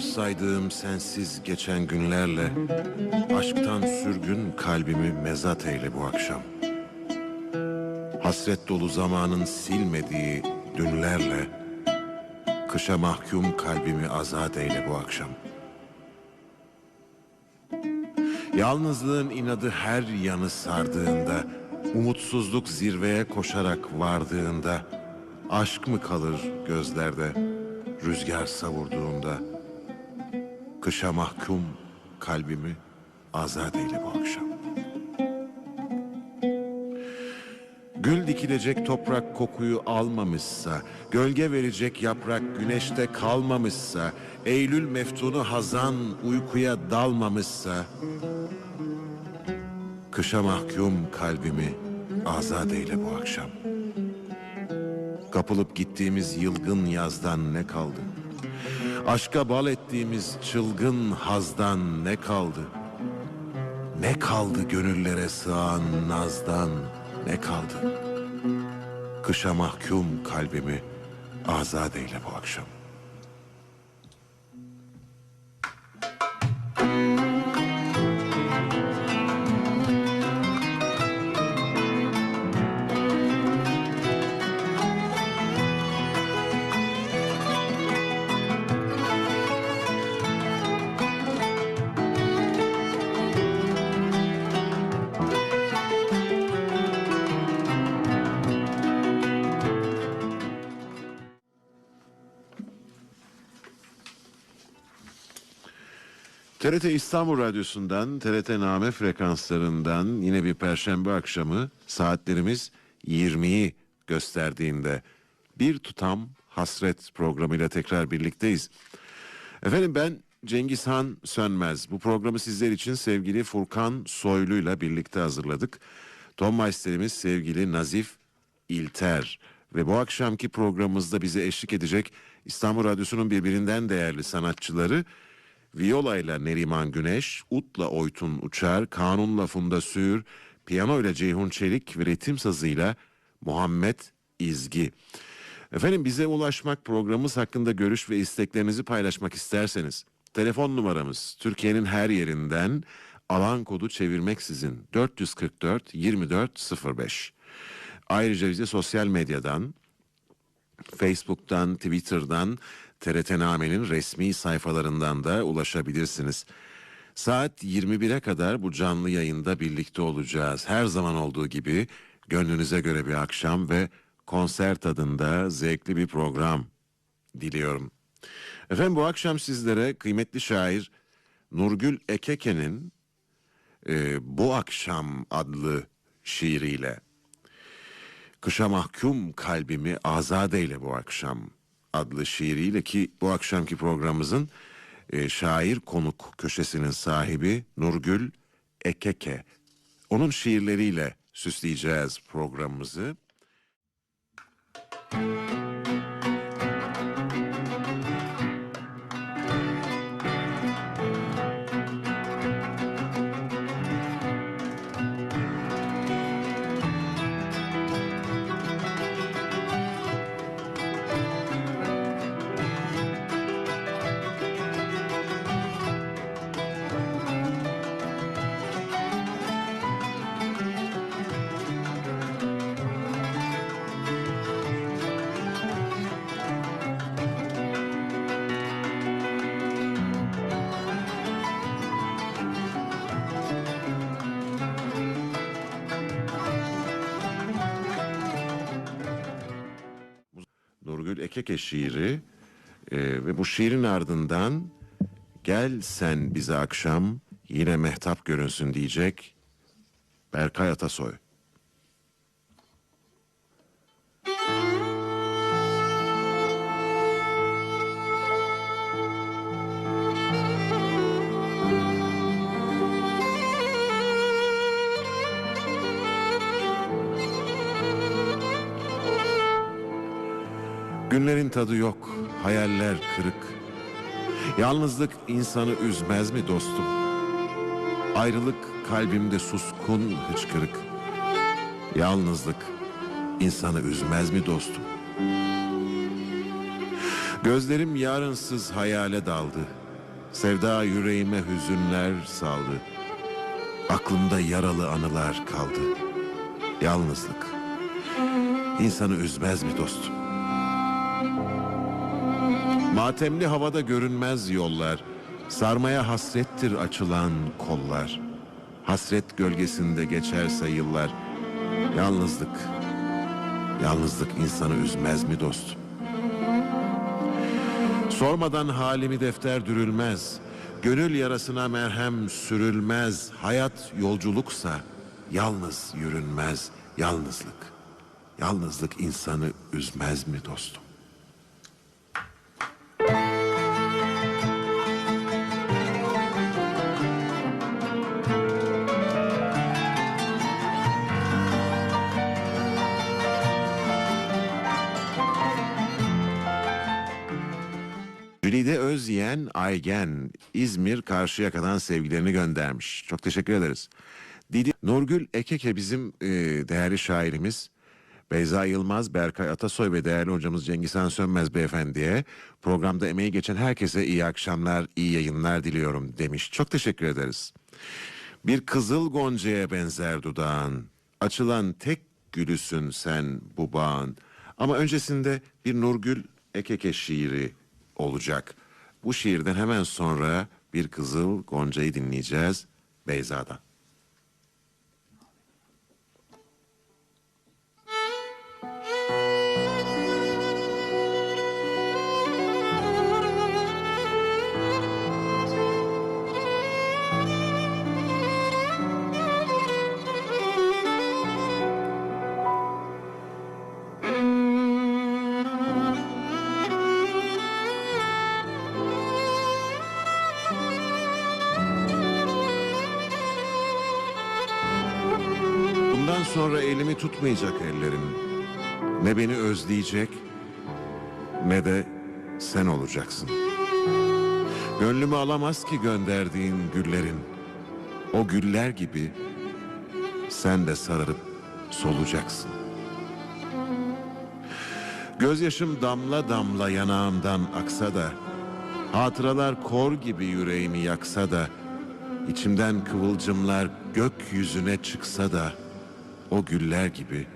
Yaşanmamış saydığım sensiz geçen günlerle Aşktan sürgün kalbimi mezat eyle bu akşam. Hasret dolu zamanın silmediği dünlerle Kışa mahkum kalbimi azat eyle bu akşam. Yalnızlığın inadı her yanı sardığında Umutsuzluk zirveye koşarak vardığında Aşk mı kalır gözlerde rüzgar savurduğunda Kışa mahkum kalbimi azat eyle bu akşam Gül dikilecek toprak kokuyu almamışsa, gölge verecek yaprak güneşte kalmamışsa, Eylül meftunu hazan uykuya dalmamışsa, kışa mahkum kalbimi azat eyle bu akşam. Kapılıp gittiğimiz yılgın yazdan ne kaldı? Aşka bal ettiğimiz çılgın hazdan ne kaldı? Ne kaldı gönüllere sığan nazdan ne kaldı? Kışa mahkum kalbimi azat eyle bu akşam. TRT İstanbul Radyosu'ndan, TRT Name frekanslarından yine bir perşembe akşamı saatlerimiz 20'yi gösterdiğinde bir tutam hasret programıyla tekrar birlikteyiz. Efendim ben Cengizhan Sönmez. Bu programı sizler için sevgili Furkan Soylu ile birlikte hazırladık. Tom Meister'imiz sevgili Nazif İlter ve bu akşamki programımızda bize eşlik edecek İstanbul Radyosu'nun birbirinden değerli sanatçıları Viola ile Neriman Güneş, Utla Oytun Uçar, Kanunla Funda Sür, piyano ile Ceyhun Çelik ve ritim sazıyla Muhammed İzgi. Efendim bize ulaşmak programımız hakkında görüş ve isteklerinizi paylaşmak isterseniz telefon numaramız Türkiye'nin her yerinden alan kodu çevirmeksizin 444 2405. Ayrıca bize sosyal medyadan Facebook'tan, Twitter'dan, TRT Name'nin resmi sayfalarından da ulaşabilirsiniz. Saat 21'e kadar bu canlı yayında birlikte olacağız. Her zaman olduğu gibi gönlünüze göre bir akşam ve konser tadında zevkli bir program diliyorum. Efendim bu akşam sizlere kıymetli şair Nurgül Ekeke'nin e, Bu Akşam adlı şiiriyle Kışa mahkum kalbimi azat eyle bu akşam adlı şiiriyle ki bu akşamki programımızın e, şair konuk köşesinin sahibi Nurgül Ekeke. Onun şiirleriyle süsleyeceğiz programımızı. Nurgül Ekeke şiiri e, ve bu şiirin ardından gel sen bize akşam yine mehtap görünsün diyecek Berkay Atasoy. Günlerin tadı yok, hayaller kırık. Yalnızlık insanı üzmez mi dostum? Ayrılık kalbimde suskun hıçkırık. Yalnızlık insanı üzmez mi dostum? Gözlerim yarınsız hayale daldı. Sevda yüreğime hüzünler saldı. Aklımda yaralı anılar kaldı. Yalnızlık insanı üzmez mi dostum? Matemli havada görünmez yollar. Sarmaya hasrettir açılan kollar. Hasret gölgesinde geçerse yıllar. Yalnızlık, yalnızlık insanı üzmez mi dostum? Sormadan halimi defter dürülmez. Gönül yarasına merhem sürülmez. Hayat yolculuksa yalnız yürünmez. Yalnızlık, yalnızlık insanı üzmez mi dostum? Jülide Özyeğen Aygen İzmir Karşıyaka'dan sevgilerini göndermiş. Çok teşekkür ederiz. Didi Nurgül Ekeke bizim e, değerli şairimiz. Beyza Yılmaz, Berkay Atasoy ve değerli hocamız Cengizhan Sönmez beyefendiye programda emeği geçen herkese iyi akşamlar, iyi yayınlar diliyorum demiş. Çok teşekkür ederiz. Bir kızıl goncaya benzer dudağın, açılan tek gülüsün sen bu bağın. Ama öncesinde bir Nurgül Ekeke şiiri olacak. Bu şiirden hemen sonra bir kızıl goncayı dinleyeceğiz Beyza'dan. Elimi tutmayacak ellerin. Ne beni özleyecek ne de sen olacaksın. Gönlümü alamaz ki gönderdiğin güllerin. O güller gibi sen de sararıp solacaksın. Gözyaşım damla damla yanağımdan aksa da, hatıralar kor gibi yüreğimi yaksa da, içimden kıvılcımlar gökyüzüne çıksa da, o güller gibi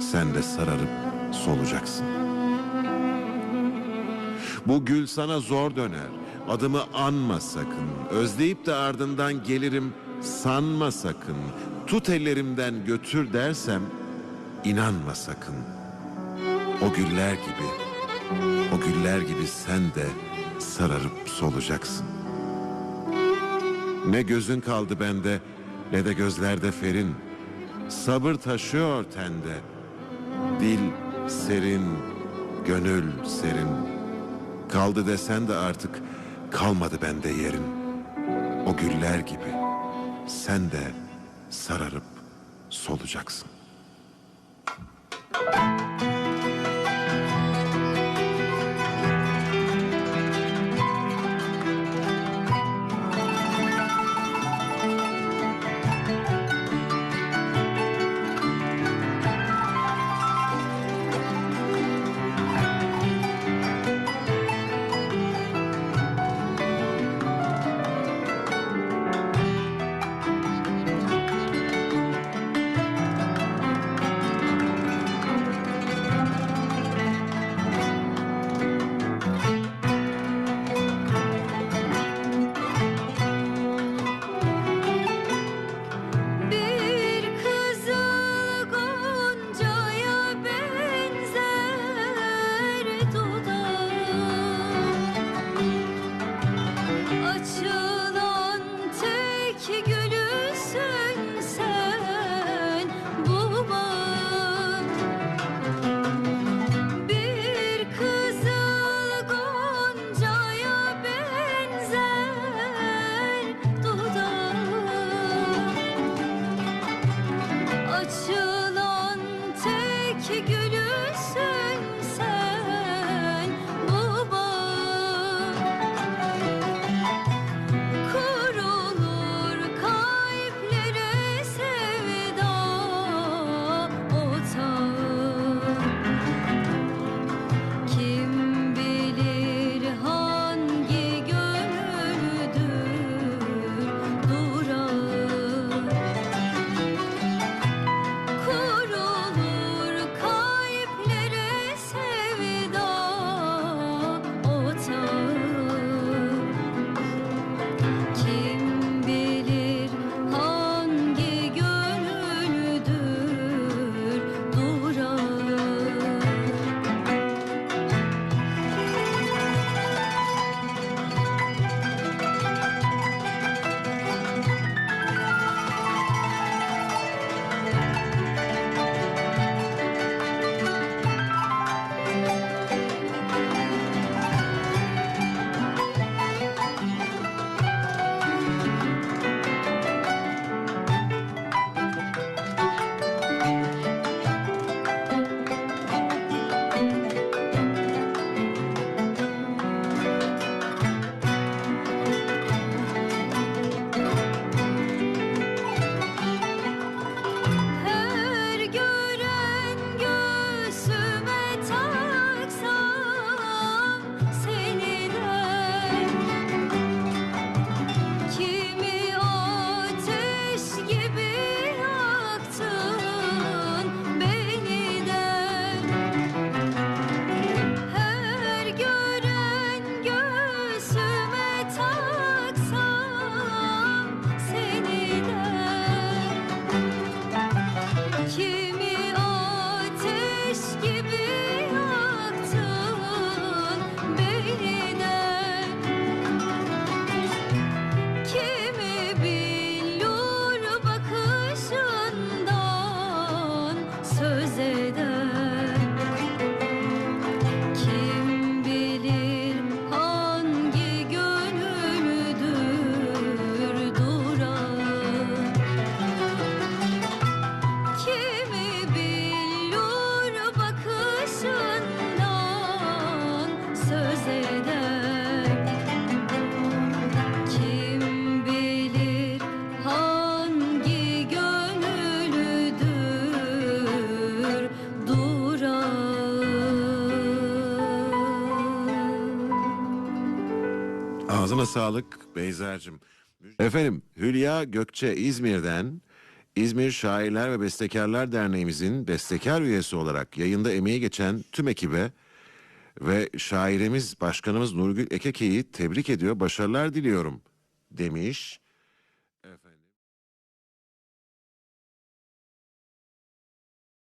sen de sararıp solacaksın. Bu gül sana zor döner. Adımı anma sakın. Özleyip de ardından gelirim sanma sakın. Tut ellerimden götür dersem inanma sakın. O güller gibi, o güller gibi sen de sararıp solacaksın. Ne gözün kaldı bende ne de gözlerde ferin. Sabır taşıyor tende. Dil serin, gönül serin. Kaldı desen de artık kalmadı bende yerin. O güller gibi sen de sararıp solacaksın. Ağzına sağlık Beyzer'cim. Efendim Hülya Gökçe İzmir'den İzmir Şairler ve Bestekarlar Derneğimizin bestekar üyesi olarak yayında emeği geçen tüm ekibe ve şairimiz Başkanımız Nurgül Ekeke'yi tebrik ediyor, başarılar diliyorum demiş.